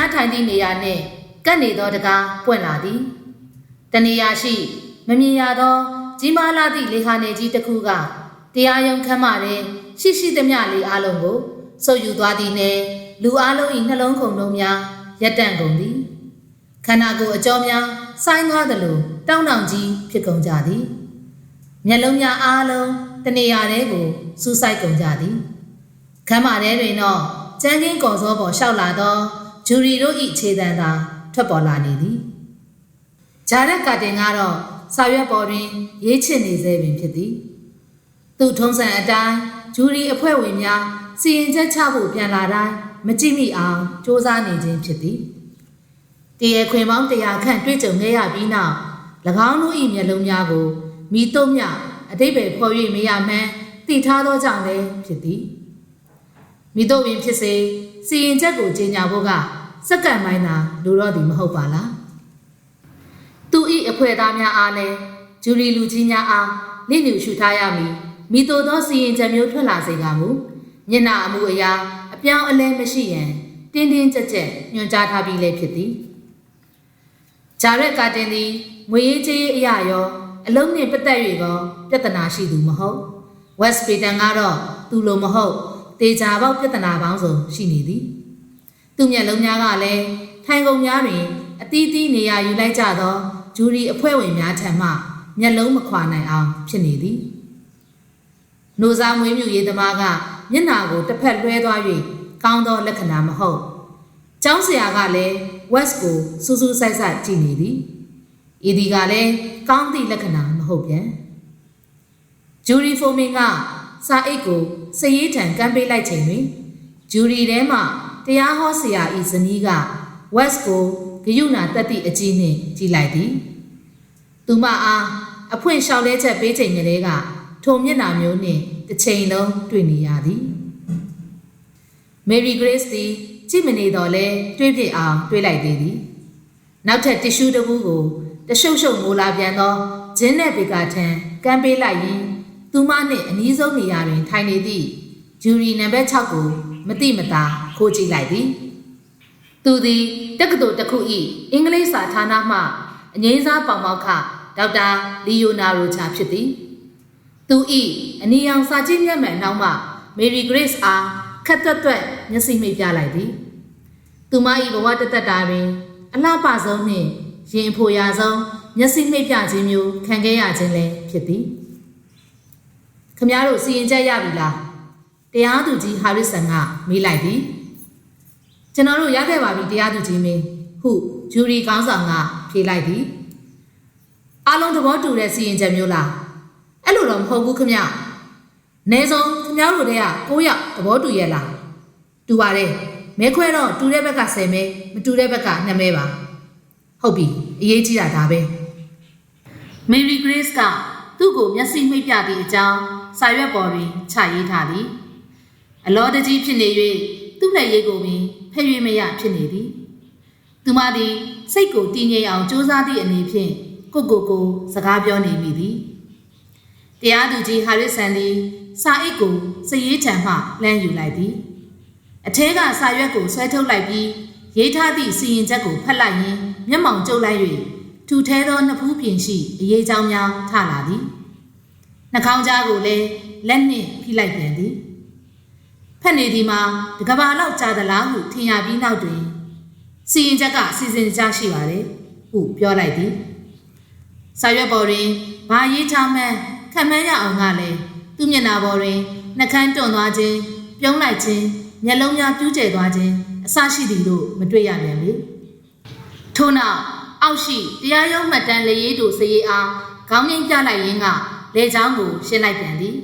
များထိုင်သည့်နေရာနှင့်ကပ်နေသောတကားပွင့်လာသည်တနေရာရှိ မမြင်ရသောကြီးမားလာသည့်လေဟာနေကြီးတစ်ခုကတရားရုံးခမ်းမတွင်ရှိရှိသမျှလေးအလုံးကိုစုပ်ယူသွားသည်နှင့်လူအလုံး၏နှလုံးခုန်လုံးများရပ်တန့်ကုန်သည်ခန္ဓာကိုယ်အကြောများဆိုင်းသွားသလိုတောင်းတောင်ကြီးဖြစ်ကုန်ကြသည်မျက်လုံးများအားလုံးတနေရာထဲကိုစူးစိုက်ကုန်ကြသည်ခမ်းမထဲတွင်တော့ကျန်းကင်းကော်စောပေါ်လျှောက်လာသော ဂျူရီတို့၏ခြေတံသာထွက်ပေါ်လာနေသည်ဂျာရက်ကာတင်ကတော့စာရွက်ပေါ်တွင် ရေးချစ်နေစေပင်ဖြစ်သည်သူထုံးစံအတိုင်းဂျူရီအဖွဲ့ဝင်များစီရင်ချက်ချဖို့ပြန်လာတိုင်းမကြည့်မိအောင်စ조사နေခြင်းဖြစ်သည်တရေခွင်ပေါင်း100ခန့်တွေ့ကြုံခဲ့ရပြီးနောက်၎င်းတို့၏မျက်လုံးများကိုမိတုံးမြအတိတ်ပဲဖော်၍မရမှန်းတည်ထားသောကြောင့်လည်းဖြစ်သည်မိတို့ပင်ဖြစ်စေစီရင်ချက်ကိုကြီးညာဖို့က စက္ကန့်ပိုင်းသာလိုတော့သည်မဟုတ်ပါလားသူ၏အဖွဲ့သားများအားလည်းဂျူရီလူကြီးများအားလင့်ညူရှုထားရမည်မိတို့သောစီရင်ချက်မျိုးထွက်လာစေကမူမျက်နှာအမှုအရာအပြောင်းအလဲမရှိရန်တင်းတင်းကြပ်ကြပ်ညွှန်ကြားထားပြီးလည်းဖြစ်သည်ဂျာရက်ကာတင်သည်ငွေရေးကြေးရေးအရာရောအလုံးနှင့်ပတ်သက်၍ကောပြဿနာရှိသူမဟုတ်ဝက်စ်ပေတန်ကတော့သူလိုမဟုတ်တေချာပေါက်ပြဿနာပေါင်းစုံရှိနေသည် သူမျက်လုံးများကလည်းထိုင်ကုန်များတွင်အသီးသီးနေရာယူလိုက်ကြသောဂျူရီအဖွဲ့ဝင်များထံမှမျက်လုံးမခွာနိုင်အောင်ဖြစ်နေသည်။နိုစားမွေးမြူရေးသမားကမျက်နာကိုတစ်ဖက်လွှဲသွား၍ကောင်းသောလက္ခဏာမဟုတ်။ကျောင်းဆရာကလည်း West ကိုစူးစူးဆိုင်ဆိုင်ကြည့်နေသည်။ဤဒီကလည်းကောင်းသည့်လက္ခဏာမဟုတ်ပြန်။ဂျူရီဖိုမင်ကစာအိတ်ကိုစရေးထံကမ်းပေးလိုက်ချိန်တွင်ဂျူရီထဲမှ တရားဟောဆရာဤဇနီးက West ကိုဂယုဏတက်သည့်အကြီးနှင့်ကြည်လိုက်သည်သူမအားအဖွင့်လျှောက်လဲချက်ပေးချိန်ကလေးကထုံမျက်နှာမျိုးနှင့်တစ်ချိန်လုံးတွေ့နေရသည် Mary Grace သည်ကြည့်မနေတော့လဲတွေးပြစ်အောင်တွေးလိုက်သေးသည်နောက်ထပ်တ िश ူးတစ်ခုကိုတရှုပ်ရှုပ်မိုးလာပြန်သောဂျင်းနဲ့ဘေကာထံကမ်းပေးလိုက်ရင်သူမနှင့်အနီးဆုံးနေရာတွင်ထိုင်နေသည့် ဂျူရီနံပါတ်6ကိုမတိမတာခိုးကြည့်လိုက်သည်သူသည်တက္ကသိုလ်တစ်ခု၏အင်္ဂလိပ်စာဌာနမှအငိမ့်စားပေါင်ပေါက်ခဒေါက်တာလီယိုနာရိုချာဖြစ်သည်သူ၏အနီရောင်စာကြည့်မျက်မှန်နောက်မှမေရီဂရေးစ်အားခက်တွတ်တွတ်မျက်စိမိတ်ပြလိုက်သည်သူမ၏ဘဝတသက်တာတွင် အလှပဆုံးနှင့်ရင်အဖို့ရာဆုံးမျက်စိမိတ်ပြခြင်းမျိုးခံခဲ့ရခြင်းလည်းဖြစ်သည်ခမည်းတော်စီရင်ချက်ရပြီလား တရားသူကြီးဟာရစ်ဆန်ကမေးလိုက်သည်ကျွန်တော်တို့ရခဲ့ပါပြီတရားသူကြီးမင်းဟုဂျူရီကောင်းဆောင်ကဖြေလိုက်သည်အားလုံးသဘောတူတဲ့စီရင်ချက်မျိုးလားအဲ့လိုတော့မဟုတ်ဘူးခမအနည်းဆုံးခမတို့တွေက9ယောက်သဘောတူရဲ့လားတူပါတယ်မဲခွဲတော့တူတဲ့ဘက်က10မဲမတူတဲ့ဘက်က2မဲပါဟုတ်ပြီအရေးကြီးတာဒါပဲမေရီဂရေးစ်ကသူ့ကိုမျက်စိမှိတ်ပြသည့်အကြောင်းစာရွက်ပေါ်တွင်ချရေးထားသည် အလောတကြီးဖြစ်နေ၍သူ့လက်ရည်ကိုပင်ဖဲ့၍မရဖြစ်နေသည်သူမသည်စိတ်ကိုတည်ငြိမ်အောင်ကြိုးစားသည့်အနေဖြင့်ကိုကိုကိုစကားပြောနေမိသည်တရားသူကြီးဟာရစ်ဆန်သည်စာအိတ်ကိုစရေးထံမှလှမ်းယူလိုက်သည်အထဲကစာရွက်ကိုဆွဲထုတ်လိုက်ပြီးရေးထားသည့်စီရင်ချက်ကိုဖတ်လိုက်ရင်းမျက်မှောင်ကျုပ်လိုက်၍ထူထဲသောနှစ်ဖူးပြင်ရှိအရေးချောင်းများထလာသည်နှာခေါင်းကြားကိုလည်းလက်နှင့်ဖိလိုက်ပြန်သည် ဖက်နေသည်မှာတကဘာလောက်ကြာသလားဟုထင်ရပြီးနောက်တွင်စီရင်ချက်ကစီစဉ်ကြရှိပါတယ်ဟုပြောလိုက်သည်စာရွက်ပေါ်တွင်ဘာရေးချမှန်းခံမှန်းရအောင်ကလည်းသူ့မျက်နှာပေါ်တွင်နှကန်းတွန့်သွားခြင်းပြုံးလိုက်ခြင်းမျက်လုံးများပြူးကျဲသွားခြင်းအစရှိသည်လို့မတွေ့ရပြန်လေထို့နောက်အောက်ရှိတရားရုံးမှတ်တမ်းလေရေးတို့စရေးအားခေါင်းငိမ့်ပြလိုက်ရင်းကလေချောင်းကိုရှင်းလိုက်ပြန်သည်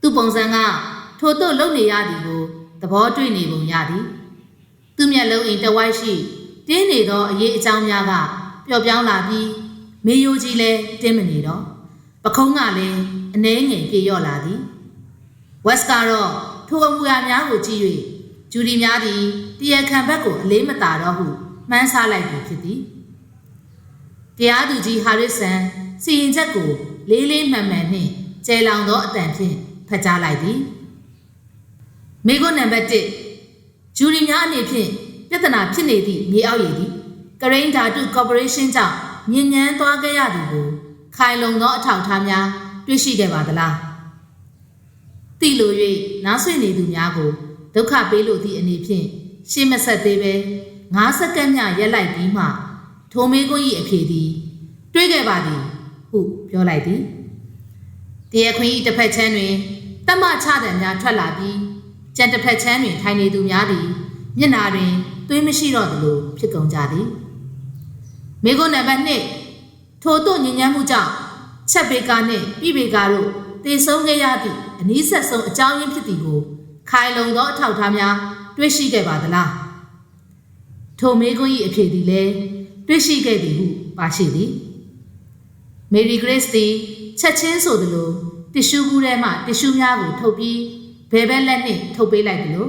သူ့ပုံစံက ထို့သို့လုံနေရသည်ကိုသဘောတွေ့နေပုံရသည်သူ့မျက်လုံးအိမ်တဝိုက်ရှိတင်းနေသောအရေးအကြောင်းများကပျော့ပြောင်းလာပြီးမေယိုကြီးလည်းတင်းမနေတော့ပခုံးကလည်းအနှဲငယ်ပြေလျော့လာသည်ဝက်စ်ကတော့ထိုအမူအရာများကိုကြည့်၍ဂျူဒီများသည်တရားခံဘက်ကိုအလေးမတာတော့ဟုမှန်းဆလိုက်ပြီဖြစ်သည်တရားသူကြီးဟာရစ်ဆန်စီရင်ချက်ကိုလေးလေးမှန်မှန်နှင့်ကျဲလောင်သောအတန်ဖြင့်ဖတ်ကြားလိုက်သည် မိခွန်းနံပါတ်1ဂျူရီများအနေဖြင့်ပြဿနာဖြစ်နေသည့်မြေအောက်ရည်သည်ကရိန်းဓာတုကော်ပိုရေးရှင်းကြောင့်ညဉ့်ညမ်းသွားခဲ့ရသည်ကိုခိုင်လုံသောအထောက်အထားများတွေ့ရှိခဲ့ပါသလားသိလို၍နားဆွေနေသူများကိုဒုက္ခပေးလိုသည့်အနေဖြင့်ရှေ့မဆက်သေးပဲ9စက္ကန့်မျှရက်လိုက်ပြီးမှထိုမေးခွန်း၏အဖြေသည် တွေးခဲ့ပါသည်ဟုပြောလိုက်သည်တရားခွင်၏တစ်ဖက်ချမ်းတွင်တမချတဲ့များထွက်လာပြီး ကြံတစ်ဖက်ချမ်းတွင်ထိုင်နေသူများသည်မျက်နာတွင်သွေးမရှိတော့သလိုဖြစ်ကုန်ကြသည်မေခွန်းနံပါတ်1ထိုတို့ညဉ့်ညမ်းမှုကြောင့်ချက်ဘေကာနှင့်ပြည်ဘေကာတို့တည်ဆုံးခဲ့ရသည့်အနည်းဆက်ဆုံးအကြောင်းရင်းဖြစ်သည်ကိုခိုင်လုံသောအထောက်အထားများတွေ့ရှိခဲ့ပါသလားထိုမေခွန်း၏အဖြေသည်လည်းတွေ့ရှိခဲ့သည်ဟုပါရှိသည်မေရီဂရေးစ်သည်ချက်ချင်းဆိုသလိုတ िश ူးဘူးထဲမှတ िश ူးများကိုထုတ်ပြီး ဘယ်ဘက်လက်နှင့်ထုတ်ပေးလိုက်သလို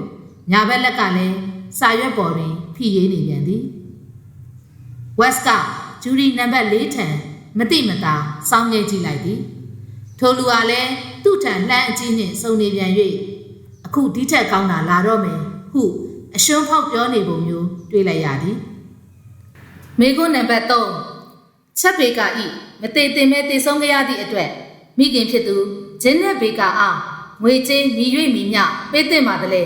ညာဘက်လက်ကလည်းစာရွက်ပေါ်တွင်ဖိရေးနေပြန်သည်ဝက်ကဂျူရီနံပါတ်၄ထံမတိမတာစောင်းငယ်ကြည့်လိုက်သည်ထိုလူဟာလည်းသူ့ထံလှမ်းအကြီးနှင့်စုံနေပြန်၍အခုဒီထက်ကောင်းတာလာတော့မယ်ဟုအရှုံးဖောက်ပြောနေပုံမျိုးတွေ့လိုက်ရသည်မေကွန်းနံပါတ်3ချက်ဘေကာဤမသေးတင်မဲ့တည်ဆုံးကြရသည့်အတွက်မိခင်ဖြစ်သူဂျင်းနက်ဘေကာအား ငွေချင်းညီ၍မိမျှပေးသင့်ပါသလဲ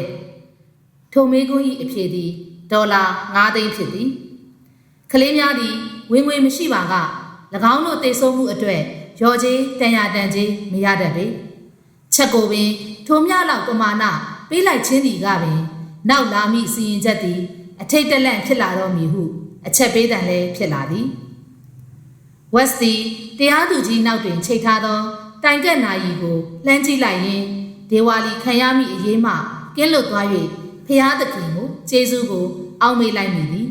ထိုမေကွန်းဤအဖြေသည်ဒေါ်လာ9သိန်းဖြစ်သည်ကလေးများသည်ဝင်ငွေမရှိပါက၎င်းတို့တည်ဆုံးမှုအတွက်ရော်ကြီးတန်ရတန်ကြီးမရတတ်ပေချက်ကိုပင်ထိုမြလောက်ပမာဏပေးလိုက်ခြင်းသည်ကပင်နောက်လာမိစီရင်ချက်သည်အထိတ်တလန့်ဖြစ်လာတော့မည်ဟုအချက်ပေးတန်လည်းဖြစ်လာသည်ဝက်စ်သည်တရားသူကြီးနောက်တွင်ချိတ်ထားသောတိုင်ကက်နာယီကိုလှမ်းကြည့်လိုက်ရင် ဒေဝါလီခံရမိအရေးမှကင်းလွတ်သွား၍ဖျားသခင်ကိုကျေးဇူးကိုအောက်မေ့လိုက်မိသည်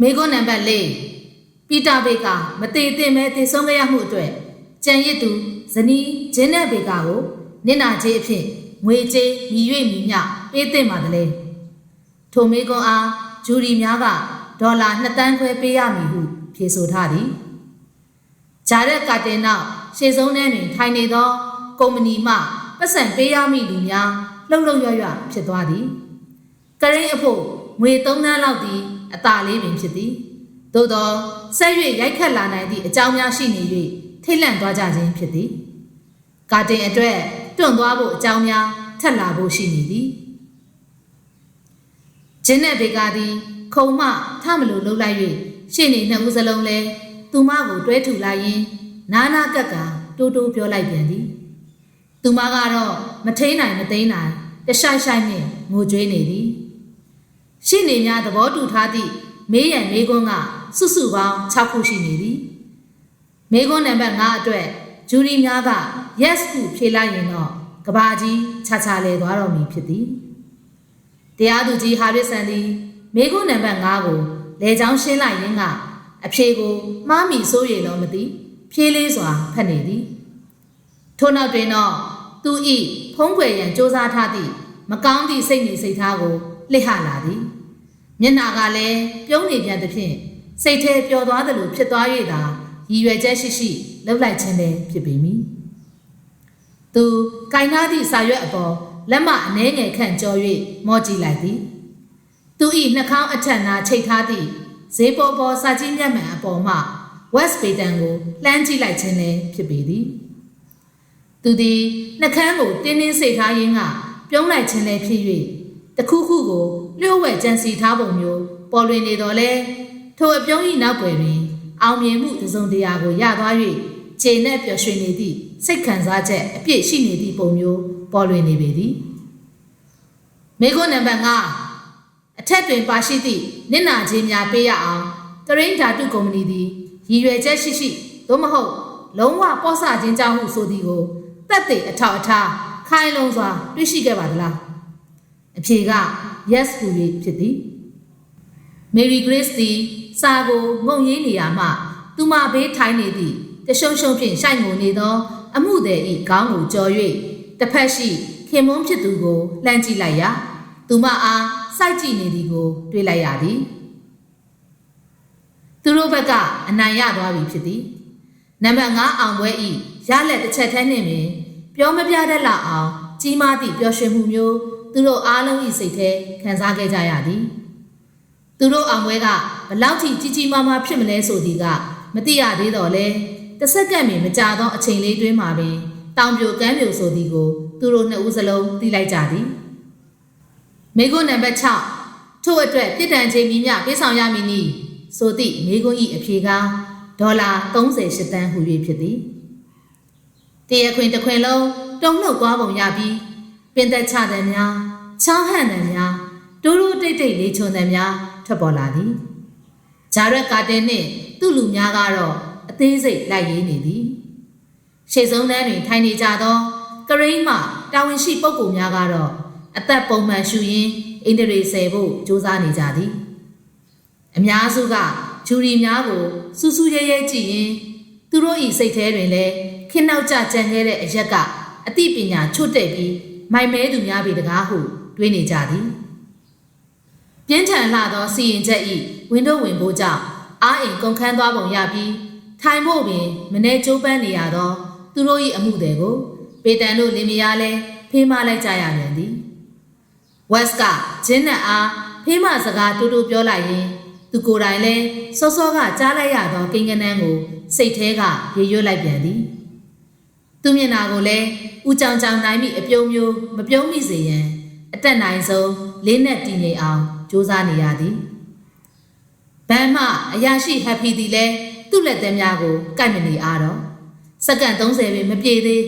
မေကွန်းနံပါတ်၄ပီတာဘေကမတေသင့်မဲတည်ဆုံးခဲ့ရမှုအတွက်ကြံရစ်သူဇနီးဂျင်းနဲ့ဘေကာကိုနင့်နာကြီးအဖြစ်ငွေကြေးမြည်၍မြည်မြပေးသင့်ပါတလေထိုမေကွန်အားဂျူရီများကဒေါ်လာ2တန်းခွဲပေးရမည်ဟုဖြေဆိုထားသည်ဂျာရက်ကာတင်နောက်ရှေ့ဆုံးထဲတွင်ထိုင်နေသော ကုမ္ပဏီမှပတ်စံပေးရမည့်လူများလှုပ်လှုပ်ရွရွဖြစ်သွားသည်ကရိန်းအဖို့ငွေ3သန်းလောက်သည်အသာလေးပင်ဖြစ်သည်သို့သောဆက်၍ရိုက်ခတ်လာနိုင်သည့်အကြောင်းများရှိနေ၍ထိတ်လန့်သွားကြခြင်းဖြစ်သည်ကာတင်အတွက်တွန့်သွားဖို့အကြောင်းများထက်လာဖို့ရှိနေသည်ဂျင်းနဲ့ဘေကာသည်ခုံမှထမလို့လှုပ်လိုက်၍ရှေ့နေနှစ်ဦးစလုံးလဲသူမကိုတွဲထူလိုက်ရင်နာနာကက်ကတိုးတိုးပြောလိုက်ပြန်သည် သူမကတော့မထိန်နိုင်မသိမ်းနိုင်တရှိုက်ရှိုက်နဲ့ငိုကြွေးနေသည်ရှေ့နေများသဘောတူထားသည့်မေးရန်မေးခွန်းကစုစုပေါင်း6ခုရှိနေသည်မေးခွန်းနံပါတ်5အတွက်ဂျူရီများက yes ဟုဖြေလိုက်ရင်တော့ကဘာကြီးခြားခြားလဲသွားတော်မူဖြစ်သည်တရားသူကြီးဟာရစ်ဆန်သည်မေခွန်းနံပါတ်5ကိုလေချောင်းရှင်းလိုက်ရင်းကအဖြေကိုမှားမိစိုးရိမ်တော့မသိဖြေးလေးစွာဖတ်နေသည် ထို့နောက်တွင်တော့သူဤဖုံးကွယ်ရန်စ조사ထားသည့်မကောင်းသည့်စိတ်နေစိတ်ထားကိုလှစ်ဟလာသည်မျက်နာကလည်းပြုံးနေပြန်သဖြင့်စိတ်ထဲပျော်သွားသလိုဖြစ်သွား၍သာရည်ရွယ်ချက်ရှိရှိလှုပ်လိုက်ခြင်းပဲဖြစ်ပေမည်သူကင်နာသည့်စာရွက်အပေါ်လက်မအနှဲငယ်ခန့်ကြော၍မော့ကြည့်လိုက်သည်သူ၏နှာခေါင်းအထက်နာချိတ်ထားသည့်ဈေးပေါ်ပေါ်စာချင်းမျက်မှန်အပေါ်မှ West Baden ကိုလှမ်းကြည့်လိုက်ခြင်းလည်းဖြစ်ပေသည် သူသည်နှကန်းကိုတင်းတင်းစိတ်ထားရင်းကပြုံးလိုက်ခြင်းလည်းဖြစ်၍တခုခုကိုလျှို့ဝှက်ကြံစီထားပုံမျိုးပေါ်လွင်နေတော်လဲထိုအပြုံး၏နောက်ွယ်တွင်အောင်မြင်မှုတစုံတရာကိုရသွား၍ခြေနဲ့ပျော်ရွှင်နေသည့်စိတ်ခံစားချက်အပြည့်ရှိနေသည့်ပုံမျိုးပေါ်လွင်နေပေသည်မေခွန်းနံပါတ်5အထက်တွင်ပါရှိသည့်နစ်နာခြင်းများပေးရအောင်တရင်းဓာတုကုမ္ပဏီသည်ရည်ရွယ်ချက်ရှိရှိသို့မဟုတ် လုံးဝပေါ့ဆခြင်းကြောင့်ဟုဆိုသည်ကို တက်သိအထောက်အထားခိုင်လုံစွာတွေ့ရှိခဲ့ပါသလားအဖြေက yes ဟူ၍ဖြစ်သည် Mary Grace သည်စာကိုငုံရင်းနေရမှသူမဘေးထိုင်နေသည့်တရှုံရှုံဖြင့်ရှိုက်ငိုနေသော အမှုသည်၏ခေါင်းကိုကြော်၍တစ်ဖက်ရှိခင်မွန်းဖြစ်သူကိုလှမ်းကြည့်လိုက်ရာသူမအားစိုက်ကြည့်နေသည်ကို တွေ့လိုက်ရသည်သူတို့ဘက်ကအနိုင်ရသွားပြီဖြစ်သည် နံပါတ်5အောင်ပွဲဤရလက်တစ်ချက်ထဲနှင့်ပင်ပြောမပြတတ်လောက်အောင် ကြီးမားသည့်ပျော်ရွှင်မှုမျိုးသူသူတို့အားလုံးဤစိတ်ထဲခံစားခဲ့ကြရသည်သူတို့အောင်ပွဲကဘလောက်ထိကြီးကြီးမားမားဖြစ်မလဲဆိုသည်ကမသိရသေးတော့လဲတစ်စက္ကန့်မီမကြာသောအချိန်လေးတွင်းမှာပင်တောင်ပြိုကမ်းပြိုဆိုသည်ကိုသူတို့နှစ်ဦးစလုံးသိလိုက်ကြသည်မိကုနံပါတ်6ထို့အတွက်ပြစ်ဒဏ်ချိန်မြင့်ပေးဆောင်ရမည်နီဆိုသည့်မိကုဤအဖြေက ဒေါ်လာ38တန်းဟူ၍ဖြစ်သည်တရခွင်တစ်ခွင်လုံးတုံ့နှုတ်သွားပုံရပြီးပင်သက်ချတဲ့များချောင်းဟန့်တဲ့များတိုးတိုးတိတ်တိတ်လေးချုံတဲ့များထွက်ပေါ်လာသည်ဂျာရက်ကာတင်နှင့်သူ့လူများကတော့အသေးစိတ်လိုက်ရေးနေသည်ရှေ့ဆုံးတန်းတွင်ထိုင်နေကြသောကရိန်းမှတာဝန်ရှိပုဂ္ဂိုလ်များကတော့အသက်ပုံမှန်ရှူရင်းအင်တရီဆယ်ဖို့ကြိုးစားနေကြသည် အများစုက ဂျူရီများကိုစူးစူးရဲရဲကြည့်ရင်သူတို့ဤစိတ်ထဲတွင်လည်းခင်းနောက်ကြကြံခဲ့တဲ့အရက်ကအသိပညာချွတ်တဲ့ပြီးမိုင်မဲသူများပေတကားဟုတွေးနေကြသည်ပြင်းထန်လာသောစီရင်ချက်ဤဝင်းတို့ဝင်ဖို့ကြောင့်အာအိမ်ကုန်ခန်းသွားပုံရပြီးထိုင်ဖို့ပင်မနေကြိုးပမ်းနေရသောသူတို့၏အမှုတွေကိုပေတန်တို့လင်မယားလဲဖေးမလိုက်ကြရပြန်သည်ဝက်ကဂျင်းနဲ့အားဖေးမစကားတူတူပြောလိုက်ရင် သူကိုယ်တိုင်လဲစောစောကကြားလိုက်ရသောကိန်းကနန်းကိုစိတ်ထဲကရေရွတ်လိုက်ပြန်သည်သူမျက်နာကိုလည်းဥကြောင်ကြောင်နိုင်မိအပြုံးမျိုးမပြုံးမိစေရန်အတက်နိုင်ဆုံးလေးနဲ့တည်ငြိမ်အောင်ကြိုးစားနေရသည်ဗမ်းမအရာရှိဟက်ဖီသည်လည်းသူ့လက်သည်များကိုကိုက်မနေအားတော့စက္ကန့်30ပဲမပြည့်သေး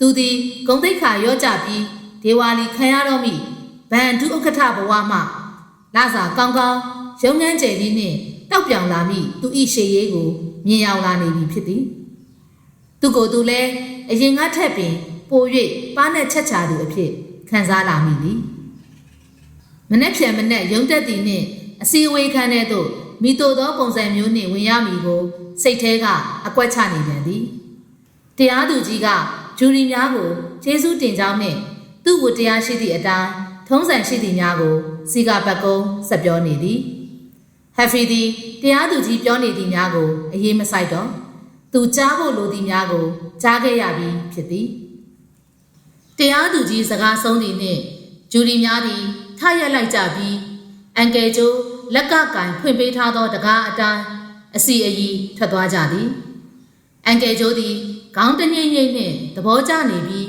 သူသည်ဂုံတိတ်ခါရော့ကြပြီးဒေဝါလီခံရတော့မိဗန်ဒုဥက္ကဋ္ဌဘဝမှ လာစာကောင်းကောင်းရုံငန်းကျယ်လေးနှင့်တောက်ပြောင်လာမိသူဤရှေရေးကိုမြင်ရောက်လာနေပြီဖြစ်သည်သူကိုယ်သူလည်းအရင်ကထက်ပင်ပို၍ပါးနဲ့ချက်ချသူအဖြစ်ခံစားလာမိသည်မနှက်ဖြန်မနှက်ရုံတက်သည်နှင့်အစည်းအဝေးခန်းထဲသို့မိတို့သောပုံစံမျိုးနှင့်ဝင်ရမည်ကိုစိတ်ထဲကအကွက်ချနေပြန်သည်တရားသူကြီးကဂျူရီများကိုကျေးဇူးတင်ကြောင်းနှင့်သူ့ကိုတရားရှိသည့်အတိုင်းထုံးစံရှိသည့်များကို စီကပတ်ကုံးဆက်ပြောနေသည်ဟက်ဖီသည်တရားသူကြီးပြောနေသည့်များကိုအရေးမဆိုင်တော့သူကြားဖို့လိုသည့်များကိုကြားခဲ့ရပြီးဖြစ်သည်တရားသူကြီးစကားဆုံးသည်နှင့်ဂျူရီများသည်ထရက်လိုက်ကြပြီးအန်ကယ်ကျိုးလက်ကကင်ဖွင့်ပေးထားသောတကားအတိုင်းအစီအီထွက်သွားကြသည်အန်ကယ်ကျိုးသည်ခေါင်းတငိမ့်ငိမ့်နှင့်သဘောကျနေပြီး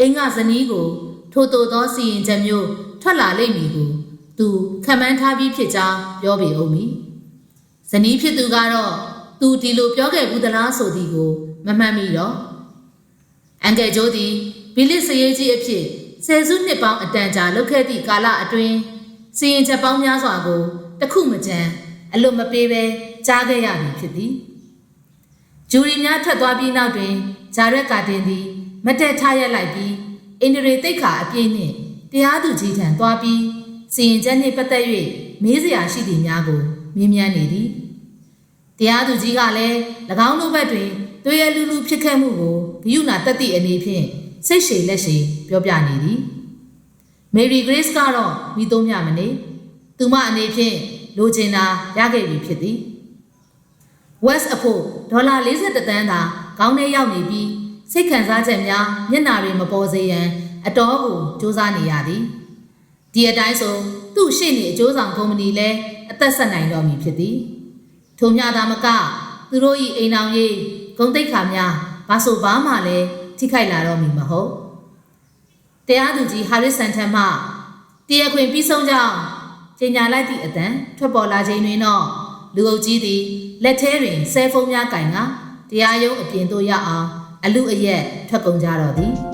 အင်္ဂဇနီးကိုထိုတိုသောစီရင်ချက်မျိုးထွက်လာလိမ့်မည်ကို သူခံမှန်းထားပြီးဖြစ်ကြောင်းပြောပေဦးမည်ဇနီးဖြစ်သူကတော့သူဒီလိုပြောခဲ့ဘူးသလားဆိုသည်ကိုမမှတ်မိတော့အန်ကယ်ကျိုးသည်ဘီလစ်စရေးကြီးအဖြစ်ဆယ်စုနှစ်ပေါင်းအတန်ကြာလုပ်ခဲ့သည့်ကာလအတွင်းစီရင်ချက်ပေါင်းများစွာကိုတခုမကြမ်းအလွတ်မပေးဘဲကြားခဲ့ရပြီဖြစ်သည်ဂျူရီများထွက်သွားပြီးနောက်တွင်ဂျာရက်ကာတင်သည်မတက်ထားရက်လိုက်ပြီးအင်ဒရီတိတ်ခါအပြည့်နှင့်တရားသူကြီးထံသွားပြီး စီရင်ချက်နှင့်ပတ်သက်၍မေးစရာရှိသည်များကိုမြင်းမြန်းနေသည်တရားသူကြီးကလည်း၎င်းတို့ဘက်တွင်တွေ့ရလူလူဖြစ်ခဲ့မှုကိုဂယုဏတက်သည့်အနေဖြင့်စိတ်ရှည်လက်ရှည်ပြောပြနေသည်မေရီဂရေးစ်ကတော့မိသုံးမြမနေသူမအနေဖြင့်လိုချင်တာရခဲ့ပြီဖြစ်သည် West အဖို့ဒေါ်လာ40တန်းသာခေါင်းထဲရောက်နေပြီးစိတ်ခံစားချက်များမျက်နာတွေမပေါ်စေရန်အတော်ကိုစူးစမ်းနေရသည် ဒီအတိုင်းဆိုသူ့ရှေ့နေအကျိုးဆောင်ကုမ္ပဏီလည်းအသက်ဆက်နိုင်တော့မည်ဖြစ်သည်ထို့မြသာမကသူတို့၏အိမ်အောင်ရေးဂုံတိတ်ခါများဘာဆိုဘာမှလည်းထိခိုက်လာတော့မည်မဟုတ်တရားသူကြီးဟာရစ်ဆန်ထံမှတရားခွင်ပြီးဆုံးကြောင်းကြေညာလိုက်သည့်အတန်ထွက်ပေါ်လာခြင်းတွင်တော့လူအုပ်ကြီးသည်လက်ထဲတွင်ဆဲဖုန်းများကင်ကတရားရုံးအပြင်သို့ရောက်အောင်အလူအယက်ထွက်ကုန်ကြတော့သည်